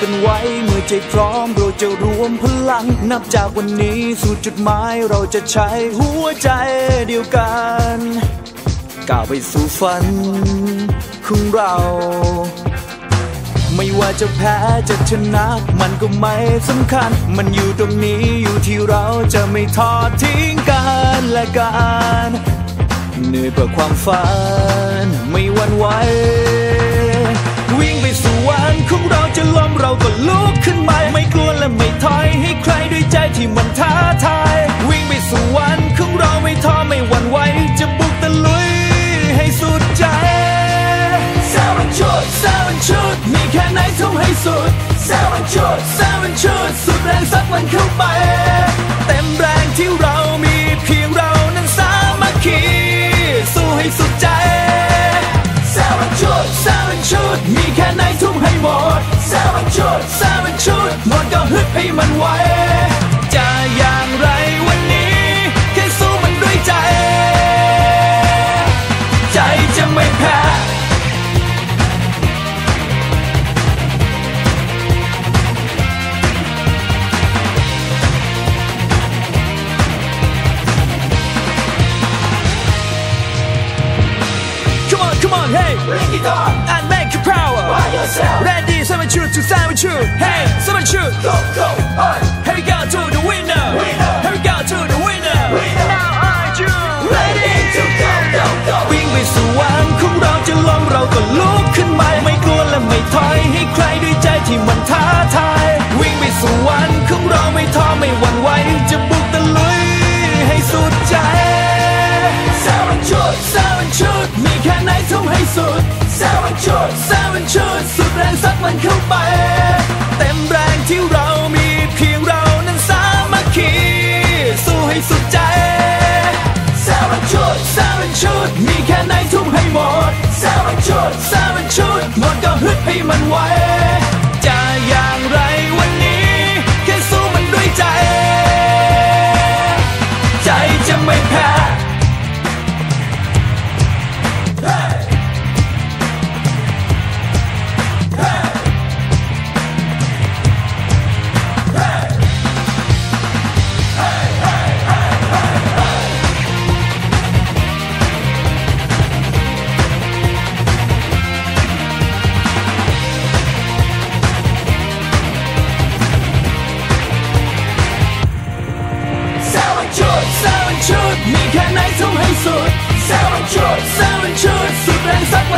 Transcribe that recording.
กันไว้ เมื่อใจพร้อมเราจะรวมพลัง นับจากวันนี้สู่จุดหมายเราจะใช้หัวใจเดียวกันก้าวไปสู่ฝันของเรา ไม่ว่าจะแพ้จะชนะ มันก็ไม่สำคัญ มันอยู่ตรงนี้อยู่ที่เราจะไม่ทอดทิ้งกันและกันเหนื่อยเพื่อความฝันไม่หวั่นไหว เราก็ลุกขึ้นมาไม่กลัวและไม่ถอยให้ใครด้วยใจที่มันท้าทาย วิ่งไปสู่วันของเราไม่ท้อไม่หวั่นไหวจะบุกตะลุยให้สุดใจเซเว่นชุดเซเว่นชุดมีแค่ไหนทุกให้สุดเซเว่นชุดเซเว่นชุดสุดแรงสักมันเข้าไป เซเว่นชุด มีแค่ไหนทุ่มให้หมดเซเป็นชุดเซเป็นชุดหมดก็ฮึดให้มันไหว hey! Bring it on And make your power! by yourself. Ready, seven shoot to seven shoot! Hey, seven shoot! Go, go, on. Here we go to the winner! Winner. สุด seven shoot. เซเว่นชุดสุดแรงซักมันเข้าไป เต็มแรงที่เรามีเพียงเรานั้นสามัคคีสู้ให้สุดใจ Seven shoot, เซเว่นชุดมีแค่ไหนทุ่มให้หมด seven shoot. เซเว่นชุดหมดก็ฮึดให้มันไว 劇你充氣術，self insured self insured，説你失魂